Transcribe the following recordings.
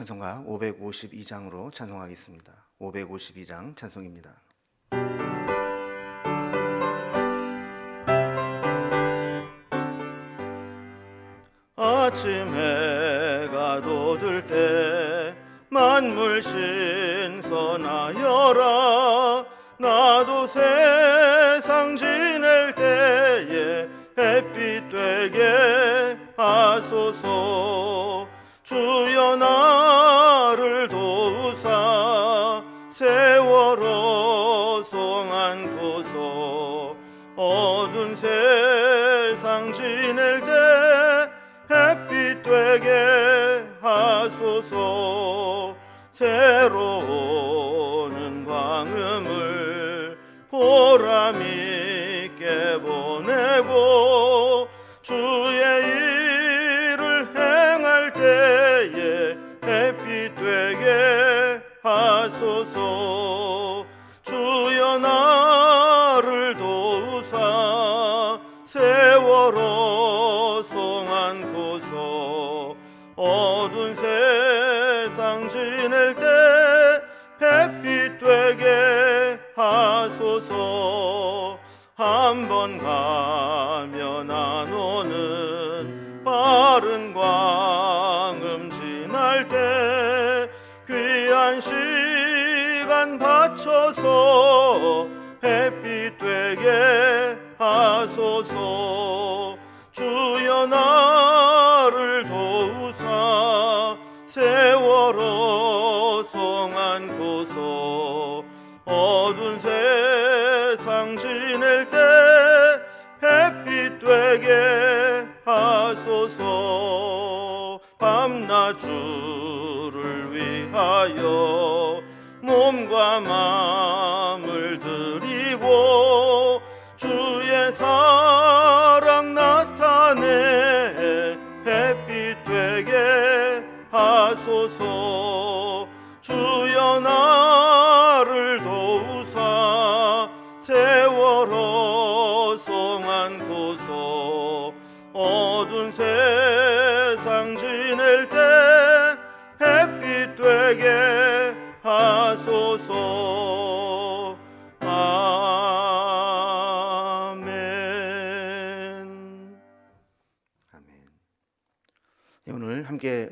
찬송가 552장으로 찬송하겠습니다. 552장 찬송입니다. 아침 해가 돋을 때 만물 신선하여라 나도 세상 지낼 때에 햇빛 되게 하소서 하소서 햇빛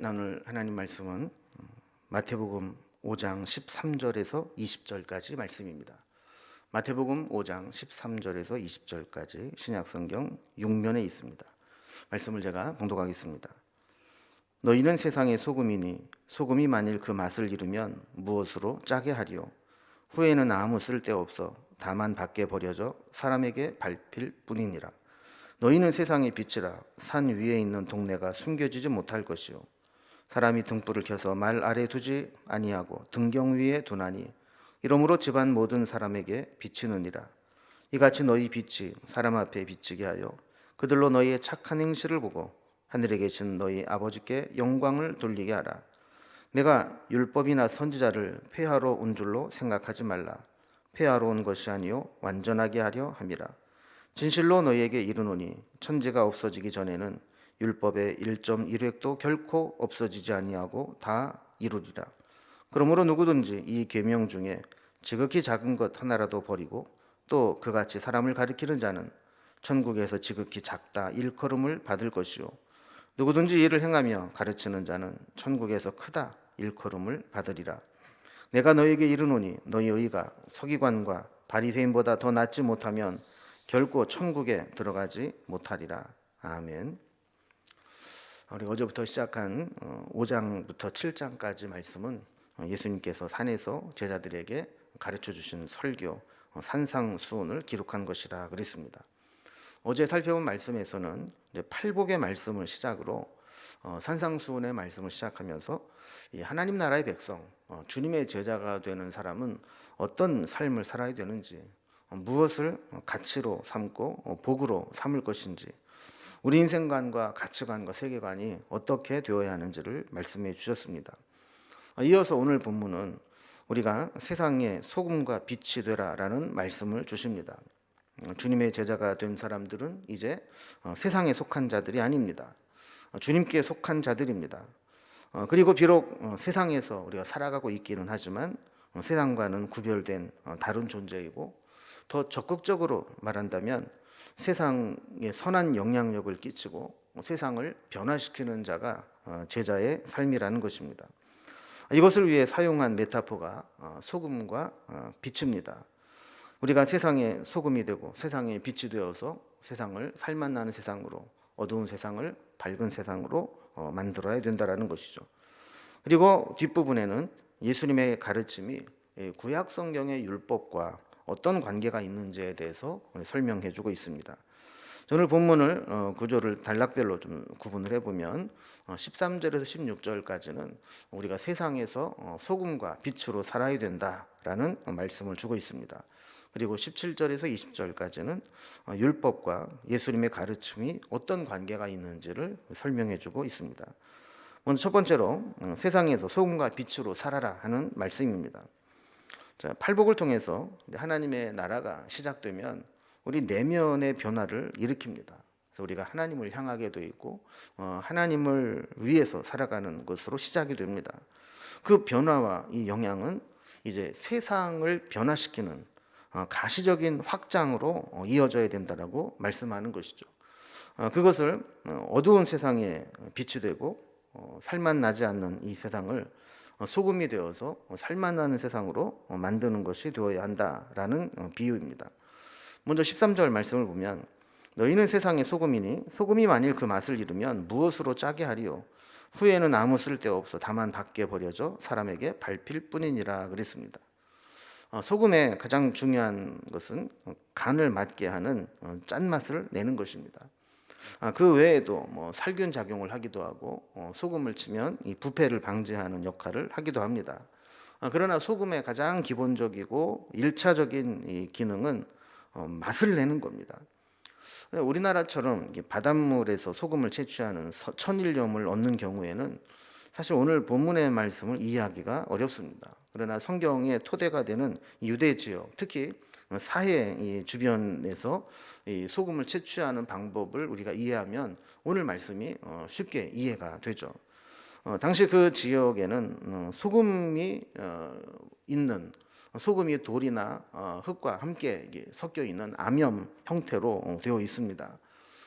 나눌 하나님 말씀은 음, 마태복음 5장 13절에서 20절까지 말씀입니다. 마태복음 5장 13절에서 20절까지 신약성경 6면에 있습니다. 말씀을 제가 봉독하겠습니다. 너희는 세상의 소금이니 소금이 만일 그 맛을 잃으면 무엇으로 짜게 하리요 후에는 아무 쓸데 없어 다만 밖에 버려져 사람에게 밟힐 뿐이니라 너희는 세상의 빛이라 산 위에 있는 동네가 숨겨지지 못할 것이요 사람이 등불을 켜서 말 아래 두지 아니하고 등경 위에 두나니 이러므로 집안 모든 사람에게 비치느니라. 이같이 너희 빛이 사람 앞에 비치게 하여 그들로 너희의 착한 행실을 보고 하늘에 계신 너희 아버지께 영광을 돌리게 하라. 내가 율법이나 선지자를 폐하러 온 줄로 생각하지 말라. 폐하러 온 것이 아니요 완전하게 하려 함이라. 진실로 너희에게 이르노니 천지가 없어지기 전에는 율법의 1.1획도 결코 없어지지 아니하고 다 이루리라. 그러므로 누구든지 이 계명 중에 지극히 작은 것 하나라도 버리고 또 그같이 사람을 가리키는 자는 천국에서 지극히 작다 일컬음을 받을 것이요 누구든지 이를 행하며 가르치는 자는 천국에서 크다 일컬음을 받으리라. 내가 너에게 이르노니 너희 의가 서기관과 바리새인보다 더 낫지 못하면 결코 천국에 들어가지 못하리라. 아멘. 우리 어제부터 시작한 5장부터 7장까지 말씀은 예수님께서 산에서 제자들에게 가르쳐 주신 설교 어, 산상수훈을 기록한 것이라 그랬습니다. 어제 살펴본 말씀에서는 팔복의 말씀을 시작으로 어, 산상수훈의 말씀을 시작하면서 하나님 나라의 백성, 어, 주님의 제자가 되는 사람은 어떤 삶을 살아야 되는지, 무엇을 가치로 삼고 복으로 삼을 것인지, 우리 인생관과 가치관과 세계관이 어떻게 되어야 하는지를 말씀해 주셨습니다. 이어서 오늘 본문은 우리가 세상의 소금과 빛이 되라라는 말씀을 주십니다. 주님의 제자가 된 사람들은 이제 세상에 속한 자들이 아닙니다. 주님께 속한 자들입니다. 어, 그리고 비록 어, 세상에서 우리가 살아가고 있기는 하지만 어, 세상과는 구별된 어, 다른 존재이고 더 적극적으로 말한다면 세상에 선한 영향력을 끼치고 어, 세상을 변화시키는 자가 어, 제자의 삶이라는 것입니다. 이것을 위해 사용한 메타포가 어, 소금과 어, 빛입니다. 우리가 세상의 소금이 되고 세상의 빛이 되어서 세상을 살맛 나는 세상으로 어두운 세상을 밝은 세상으로 어, 만들어야 된다라는 것이죠. 그리고 뒷부분에는 예수님의 가르침이 예, 구약 성경의 율법과 어떤 관계가 있는지에 대해서 설명해 주고 있습니다. 오늘 본문을 어, 구조를 단락별로 좀 구분을 해보면 어, 13절에서 16절까지는 우리가 세상에서 어, 소금과 빛으로 살아야 된다라는 말씀을 주고 있습니다. 그리고 17절에서 20절까지는 어, 율법과 예수님의 가르침이 어떤 관계가 있는지를 설명해 주고 있습니다. 먼저 첫 번째로 어, 세상에서 소금과 빛으로 살아라 하는 말씀입니다. 자, 팔복을 통해서 하나님의 나라가 시작되면 우리 내면의 변화를 일으킵니다. 그래서 우리가 하나님을 향하게 돼 있고 어, 하나님을 위해서 살아가는 것으로 시작이 됩니다. 그 변화와 이 영향은 이제 세상을 변화시키는 어, 가시적인 확장으로 어, 이어져야 된다라고 말씀하는 것이죠. 어, 그것을 어, 어두운 세상에 빛이 되고 어, 살맛 나지 않는 이 세상을 어, 소금이 되어서 어, 나는 세상으로 어, 만드는 것이 되어야 한다라는 어, 비유입니다. 먼저 13절 말씀을 보면 너희는 세상의 소금이니 소금이 만일 그 맛을 잃으면 무엇으로 짜게 하리요 후에는 아무 쓸데 없어 다만 밖에 버려져 사람에게 밟힐 뿐이니라 그랬습니다. 어, 소금의 가장 중요한 것은 어, 간을 맞게 하는 어, 짠맛을 내는 것입니다. 아, 그 외에도 뭐 살균 작용을 하기도 하고 어, 소금을 치면 이 부패를 방지하는 역할을 하기도 합니다. 아, 그러나 소금의 가장 기본적이고 일차적인 이 기능은 어, 맛을 내는 겁니다. 우리나라처럼 이게 바닷물에서 소금을 채취하는 서- 천일염을 얻는 경우에는 사실 오늘 본문의 말씀을 이해하기가 어렵습니다. 그러나 성경의 토대가 되는 이 유대 지역, 특히 사해 이 주변에서 이 소금을 채취하는 방법을 우리가 이해하면 오늘 말씀이 어, 쉽게 이해가 되죠. 어, 당시 그 지역에는 어, 소금이 어, 있는 소금이 돌이나 어, 흙과 함께 섞여 있는 암염 형태로 어, 되어 있습니다.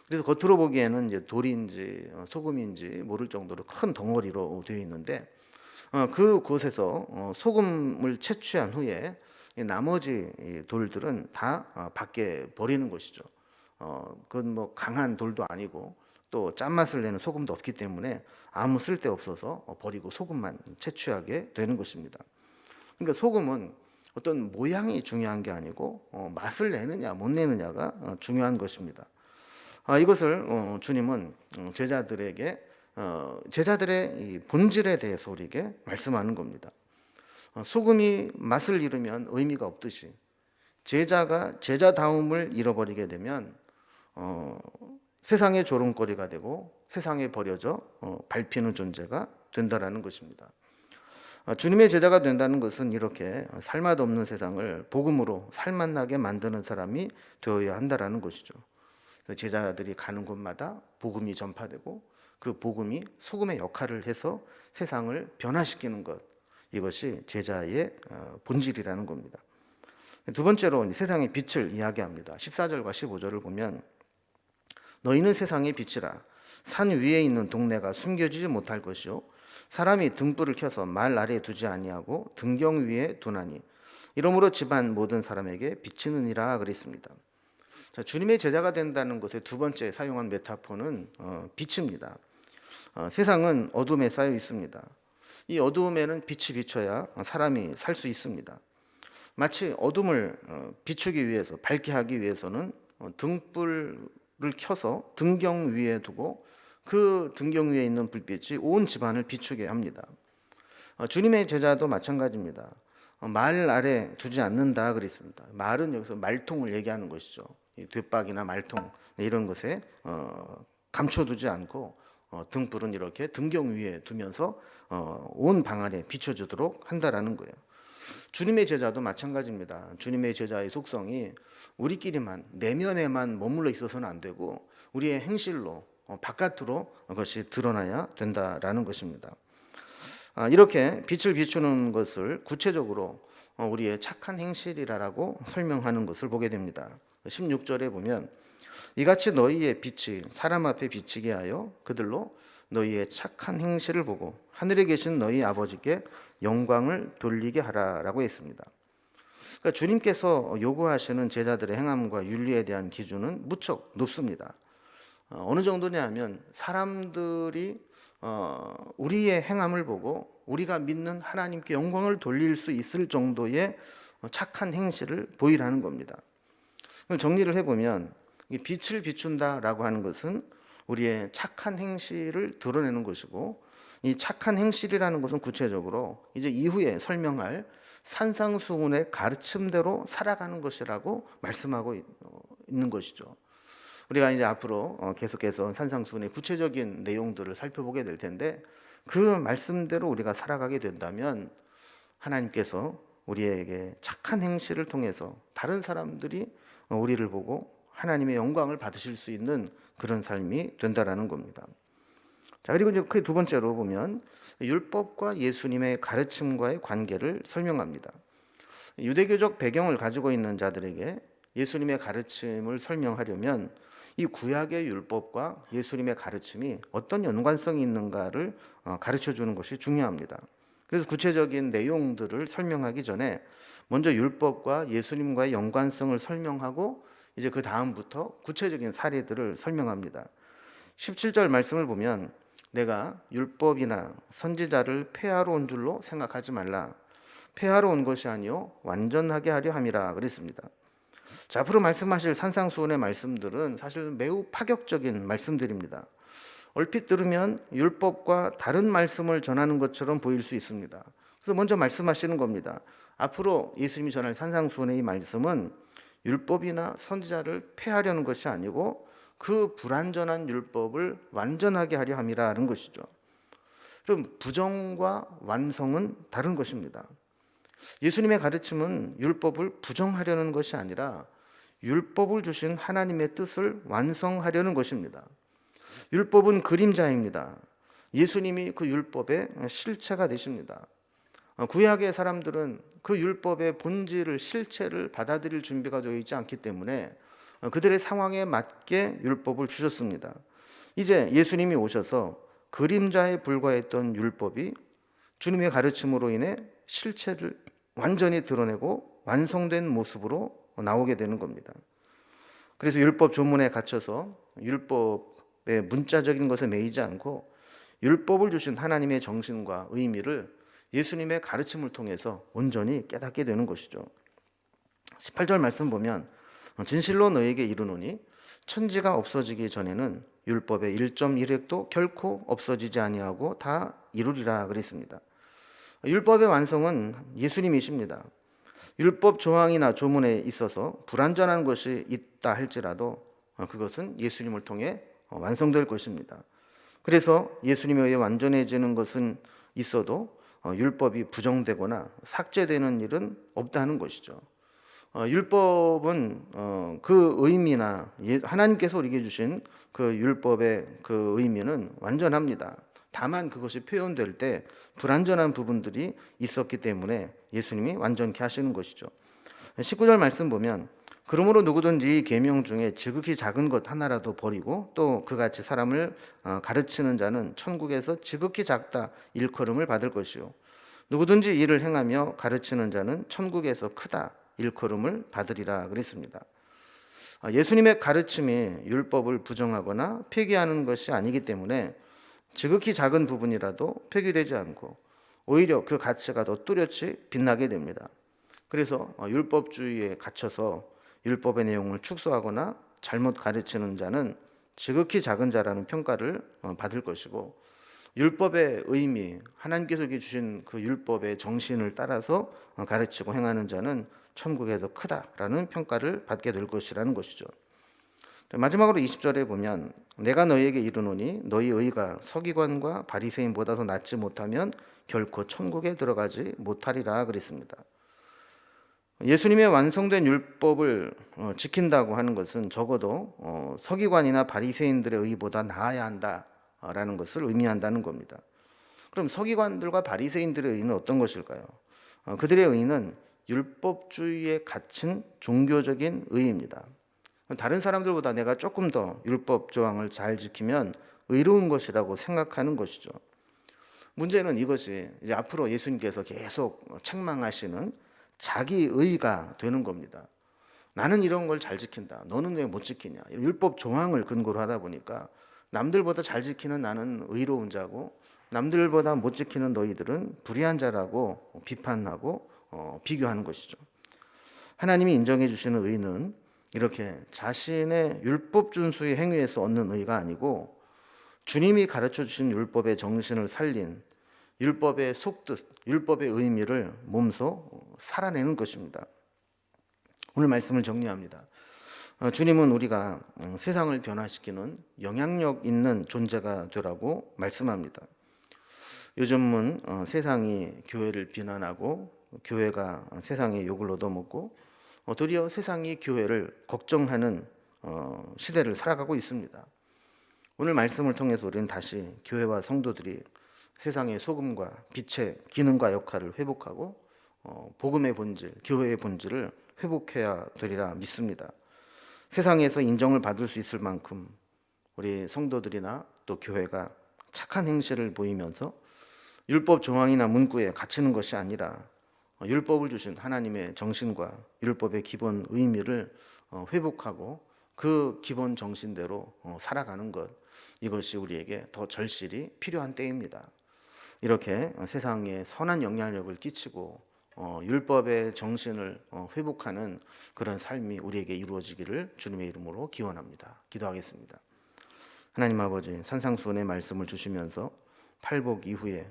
그래서 겉으로 보기에는 이제 돌인지 어, 소금인지 모를 정도로 큰 덩어리로 되어 있는데 어, 그 곳에서 어, 소금을 채취한 후에 이 나머지 이 돌들은 다 어, 밖에 버리는 것이죠. 어, 그건 뭐 강한 돌도 아니고 또 짠맛을 내는 소금도 없기 때문에 아무 쓸데 없어서 어, 버리고 소금만 채취하게 되는 것입니다. 그러니까 소금은 어떤 모양이 중요한 게 아니고 어, 맛을 내느냐 못 내느냐가 어, 중요한 것입니다. 아, 이것을 어, 주님은 어, 제자들에게 어, 제자들의 이 본질에 대해서 우리에게 말씀하는 겁니다. 어, 소금이 맛을 잃으면 의미가 없듯이 제자가 제자다움을 잃어버리게 되면 어, 세상의 조롱거리가 되고 세상에 버려져 어, 밟히는 존재가 된다라는 것입니다. 아, 주님의 제자가 된다는 것은 이렇게 살맛 없는 세상을 복음으로 살맛나게 만드는 사람이 되어야 한다라는 것이죠. 제자들이 가는 곳마다 복음이 전파되고 그 복음이 소금의 역할을 해서 세상을 변화시키는 것 이것이 제자의 어, 본질이라는 겁니다. 두 번째로 세상의 빛을 이야기합니다. 14절과 15절을 보면 너희는 세상의 빛이라 산 위에 있는 동네가 숨겨지지 못할 것이요 사람이 등불을 켜서 말 아래에 두지 아니하고 등경 위에 두나니 이러므로 집안 모든 사람에게 비치느니라 그랬습니다. 자, 주님의 제자가 된다는 것의 두 번째 사용한 메타포는 어, 빛입니다. 어, 세상은 어둠에 쌓여 있습니다. 이 어두움에는 빛이 비춰야 사람이 살 수 있습니다. 마치 어둠을 어, 비추기 위해서 밝게 하기 위해서는 어, 등불을 켜서 등경 위에 두고 그 등경 위에 있는 불빛이 온 집안을 비추게 합니다. 어, 주님의 제자도 마찬가지입니다. 어, 말 아래 두지 않는다 그랬습니다. 말은 여기서 말통을 얘기하는 것이죠. 이 뒷박이나 말통 이런 것에 어, 감춰두지 않고 어, 등불은 이렇게 등경 위에 두면서 어, 온 방안에 비춰주도록 한다라는 거예요. 주님의 제자도 마찬가지입니다. 주님의 제자의 속성이 우리끼리만 내면에만 머물러 있어서는 안 되고 우리의 행실로 어, 바깥으로 그것이 드러나야 된다라는 것입니다. 아, 이렇게 빛을 비추는 것을 구체적으로 어, 우리의 착한 행실이라고 설명하는 것을 보게 됩니다. 16절에 보면 이같이 너희의 빛이 사람 앞에 비치게 하여 그들로 너희의 착한 행실을 보고 하늘에 계신 너희 아버지께 영광을 돌리게 하라라고 했습니다. 그러니까 주님께서 요구하시는 제자들의 행함과 윤리에 대한 기준은 무척 높습니다. 어, 어느 정도냐면 사람들이 어, 우리의 행함을 보고 우리가 믿는 하나님께 영광을 돌릴 수 있을 정도의 착한 행실을 보이라는 겁니다. 정리를 해보면 빛을 비춘다라고 하는 것은 우리의 착한 행실을 드러내는 것이고 이 착한 행실이라는 것은 구체적으로 이제 이후에 설명할 산상수훈의 가르침대로 살아가는 것이라고 말씀하고 어, 있는 것이죠. 우리가 이제 앞으로 어, 계속해서 산상수훈의 구체적인 내용들을 살펴보게 될 텐데 그 말씀대로 우리가 살아가게 된다면 하나님께서 우리에게 착한 행실을 통해서 다른 사람들이 어, 우리를 보고 하나님의 영광을 받으실 수 있는 그런 삶이 된다라는 겁니다. 자, 그리고 이제 그 두 번째로 보면 율법과 예수님의 가르침과의 관계를 설명합니다. 유대교적 배경을 가지고 있는 자들에게 예수님의 가르침을 설명하려면 이 구약의 율법과 예수님의 가르침이 어떤 연관성이 있는가를 어, 가르쳐 주는 것이 중요합니다. 그래서 구체적인 내용들을 설명하기 전에 먼저 율법과 예수님과의 연관성을 설명하고 이제 그 다음부터 구체적인 사례들을 설명합니다. 17절 말씀을 보면 내가 율법이나 선지자를 폐하러 온 줄로 생각하지 말라. 폐하러 온 것이 아니요 완전하게 하려 함이라 그랬습니다. 자, 앞으로 말씀하실 산상수훈의 말씀들은 사실 매우 파격적인 말씀들입니다. 얼핏 들으면 율법과 다른 말씀을 전하는 것처럼 보일 수 있습니다. 그래서 먼저 말씀하시는 겁니다. 앞으로 예수님이 전할 산상수훈의 이 말씀은 율법이나 선지자를 폐하려는 것이 아니고 그 불완전한 율법을 완전하게 하려 함이라는 것이죠. 그럼 부정과 완성은 다른 것입니다. 예수님의 가르침은 율법을 부정하려는 것이 아니라 율법을 주신 하나님의 뜻을 완성하려는 것입니다. 율법은 그림자입니다. 예수님이 그 율법의 실체가 되십니다. 구약의 사람들은 그 율법의 본질을 실체를 받아들일 준비가 되어 있지 않기 때문에 그들의 상황에 맞게 율법을 주셨습니다. 이제 예수님이 오셔서 그림자에 불과했던 율법이 주님의 가르침으로 인해 실체를 완전히 드러내고 완성된 모습으로 나오게 되는 겁니다. 그래서 율법 조문에 갇혀서 율법의 문자적인 것에 매이지 않고 율법을 주신 하나님의 정신과 의미를 예수님의 가르침을 통해서 온전히 깨닫게 되는 것이죠. 18절 말씀 보면 진실로 너에게 이르노니 천지가 없어지기 전에는 율법의 1.1획도 결코 없어지지 아니하고 다 이루리라 그랬습니다. 율법의 완성은 예수님이십니다. 율법 조항이나 조문에 있어서 불완전한 것이 있다 할지라도 그것은 예수님을 통해 완성될 것입니다. 그래서 예수님에 의해 완전해지는 것은 있어도 율법이 부정되거나 삭제되는 일은 없다는 것이죠. 율법은 그 의미나 예, 하나님께서 우리에게 주신 그 율법의 그 의미는 완전합니다. 다만 그것이 표현될 때 불완전한 부분들이 있었기 때문에 예수님이 완전케 하시는 것이죠. 19절 말씀 보면 그러므로 누구든지 계명 중에 지극히 작은 것 하나라도 버리고 또 그같이 사람을 어, 가르치는 자는 천국에서 지극히 작다 일컬음을 받을 것이요 누구든지 이를 행하며 가르치는 자는 천국에서 크다 일컬음을 받으리라 그랬습니다. 아, 예수님의 가르침이 율법을 부정하거나 폐기하는 것이 아니기 때문에 지극히 작은 부분이라도 폐기되지 않고 오히려 그 가치가 더 뚜렷이 빛나게 됩니다. 그래서 어, 율법주의에 갇혀서 율법의 내용을 축소하거나 잘못 가르치는 자는 지극히 작은 자라는 평가를 어, 받을 것이고 율법의 의미, 하나님께서 주신 그 율법의 정신을 따라서 어, 가르치고 행하는 자는 천국에서 크다라는 평가를 받게 될 것이라는 것이죠. 마지막으로 20절에 보면 내가 너희에게 이르노니 너희 의가 서기관과 바리새인보다도 낫지 못하면 결코 천국에 들어가지 못하리라 그랬습니다. 예수님의 완성된 율법을 어, 지킨다고 하는 것은 적어도 어, 서기관이나 바리새인들의 의보다 나아야 한다라는 것을 의미한다는 겁니다. 그럼 서기관들과 바리새인들의 의는 어떤 것일까요? 어, 그들의 의는 율법주의에 갇힌 종교적인 의입니다. 다른 사람들보다 내가 조금 더 율법 조항을 잘 지키면 의로운 것이라고 생각하는 것이죠. 문제는 이것이 이제 앞으로 예수님께서 계속 책망하시는 자기 의가 되는 겁니다. 나는 이런 걸 잘 지킨다. 너는 왜 못 지키냐? 율법 조항을 근거로 하다 보니까 남들보다 잘 지키는 나는 의로운 자고 남들보다 못 지키는 너희들은 불의한 자라고 비판하고 어, 비교하는 것이죠. 하나님이 인정해 주시는 의는 이렇게 자신의 율법 준수의 행위에서 얻는 의가 아니고 주님이 가르쳐 주신 율법의 정신을 살린 율법의 속뜻, 율법의 의미를 몸소 살아내는 것입니다. 오늘 말씀을 정리합니다. 어, 주님은 우리가 음, 세상을 변화시키는 영향력 있는 존재가 되라고 말씀합니다. 요즘은 어, 세상이 교회를 비난하고 교회가 세상의 욕을 얻어먹고 어, 도리어 세상이 교회를 걱정하는 시대를 살아가고 있습니다. 오늘 말씀을 통해서 우리는 다시 교회와 성도들이 세상의 소금과 빛의 기능과 역할을 회복하고 복음의 본질, 교회의 본질을 회복해야 되리라 믿습니다. 세상에서 인정을 받을 수 있을 만큼 우리 성도들이나 또 교회가 착한 행실을 보이면서 율법 조항이나 문구에 갇히는 것이 아니라 율법을 주신 하나님의 정신과 율법의 기본 의미를 어, 회복하고 그 기본 정신대로 어, 살아가는 것 이것이 우리에게 더 절실히 필요한 때입니다. 이렇게 세상에 선한 영향력을 끼치고 어, 율법의 정신을 어, 회복하는 그런 삶이 우리에게 이루어지기를 주님의 이름으로 기원합니다. 기도하겠습니다. 하나님 아버지 산상수훈의 말씀을 주시면서 팔복 이후에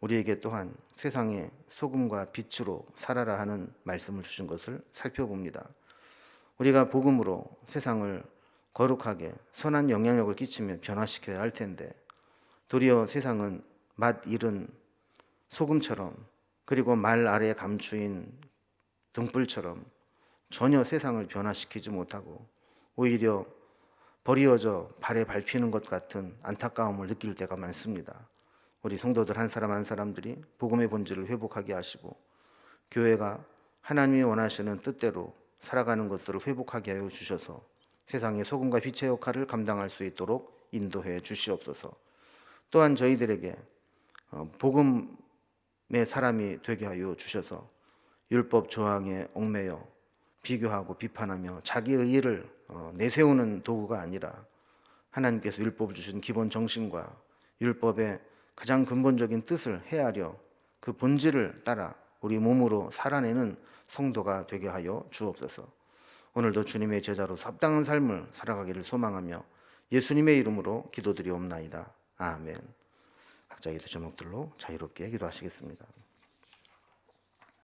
우리에게 또한 세상의 소금과 빛으로 살아라 하는 말씀을 주신 것을 살펴봅니다. 우리가 복음으로 세상을 거룩하게 선한 영향력을 끼치며 변화시켜야 할 텐데 도리어 세상은 맛 잃은 소금처럼 그리고 말 아래 감추인 등불처럼 전혀 세상을 변화시키지 못하고 오히려 버리어져 발에 밟히는 것 같은 안타까움을 느낄 때가 많습니다. 우리 성도들 한 사람 한 사람들이 복음의 본질을 회복하게 하시고 교회가 하나님이 원하시는 뜻대로 살아가는 것들을 회복하게 하여 주셔서 세상의 소금과 빛의 역할을 감당할 수 있도록 인도해 주시옵소서. 또한 저희들에게 어, 복음 내 사람이 되게 하여 주셔서 율법 조항에 얽매여 비교하고 비판하며 자기 의 의를 어, 내세우는 도구가 아니라 하나님께서 율법을 주신 기본 정신과 율법의 가장 근본적인 뜻을 헤아려 그 본질을 따라 우리 몸으로 살아내는 성도가 되게 하여 주옵소서. 오늘도 주님의 제자로 합당한 삶을 살아가기를 소망하며 예수님의 이름으로 기도드리옵나이다. 아멘. 각자 기도 제목들로 자유롭게 기도하시겠습니다.